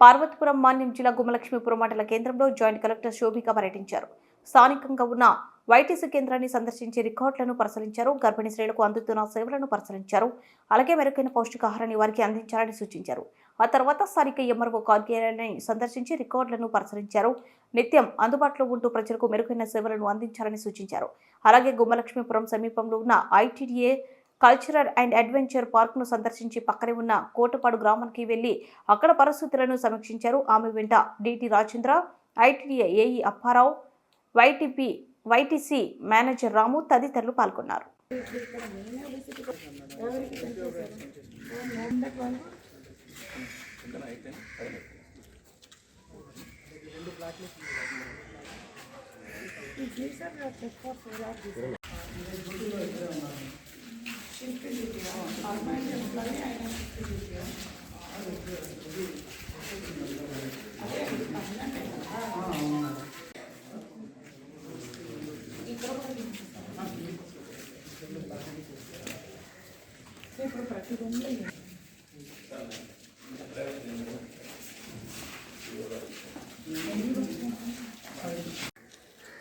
పార్వతీపురం మాన్యం జిల్లా గుమ్మలక్ష్మీపురం మండల కేంద్రంలో జాయింట్ కలెక్టర్ శోభిక పర్యటించారు. స్థానికంగా ఉన్న వైటీసీ కేంద్రాన్ని సందర్శించి రికార్డులను పరిశీలించారు. గర్భిణీ స్త్రీలకు అందుతున్న సేవలను పరిశీలించారు. అలాగే మెరుగైన పౌష్టికాహారాన్ని వారికి అందించాలని సూచించారు. ఆ తర్వాత స్థానిక ఎంఆర్ఓ కార్యాలయాన్ని సందర్శించి రికార్డులను పరిశీలించారు. నిత్యం అందుబాటులో ఉంటూ ప్రజలకు మెరుగైన సేవలను అందించాలని సూచించారు. అలాగే గుమ్మలక్ష్మీపురం సమీపంలో ఉన్న ఐటీడీఏ కల్చరల్ అండ్ అడ్వెంచర్ పార్క్ను సందర్శించి పక్కనే ఉన్న కోటపాడు గ్రామానికి వెళ్ళి అక్కడ పరిస్థితులను సమీక్షించారు. ఆమె వెంట DT Rajendra ITDA AE Apparao YTP YTC manager Ramu తదితరులు పాల్గొన్నారు.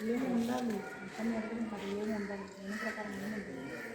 ఏమి ఉండాలి? కానీ అర్థం కాదు ఏమి ఉండాలి? ఏమి ప్రకారం ఏమి ఉంటుంది? ఏమి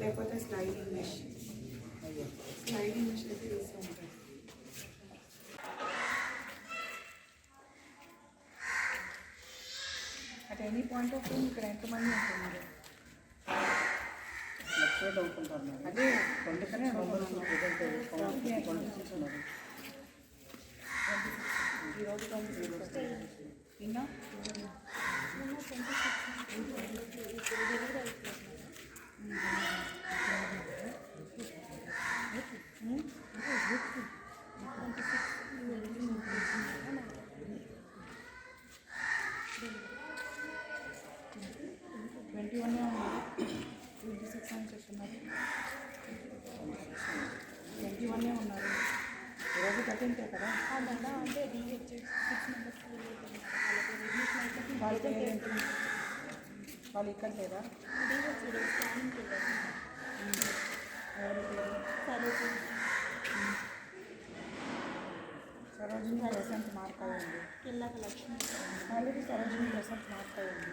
లేకపోతే స్లైడింగ్ మెష్ స్లైడింగ్ మెష్ అయితే తీసి ఉంటాయి at any point of view ఇక్కడ ఎంతమంది ఉంటుంది అదే అందుకనే ఈరోజు ట్వంటీ సిక్స్ ఇంకా ట్వంటీ వన్ ఉంది ట్వంటీ సిక్స్ అని చెప్తున్నారు ట్వంటీ వన్ ఉన్నారు. ఈరోజు థర్టీన్తే కదా? వాళ్ళకి ఏంటి? వాళ్ళు ఇక్కడ లేదా? సరోజిని. ప్రసెంట్ మార్క్ అయ్యింది. ఆల్రెడీ సరోజిని ప్రసెంట్ మార్క్ అయ్యింది.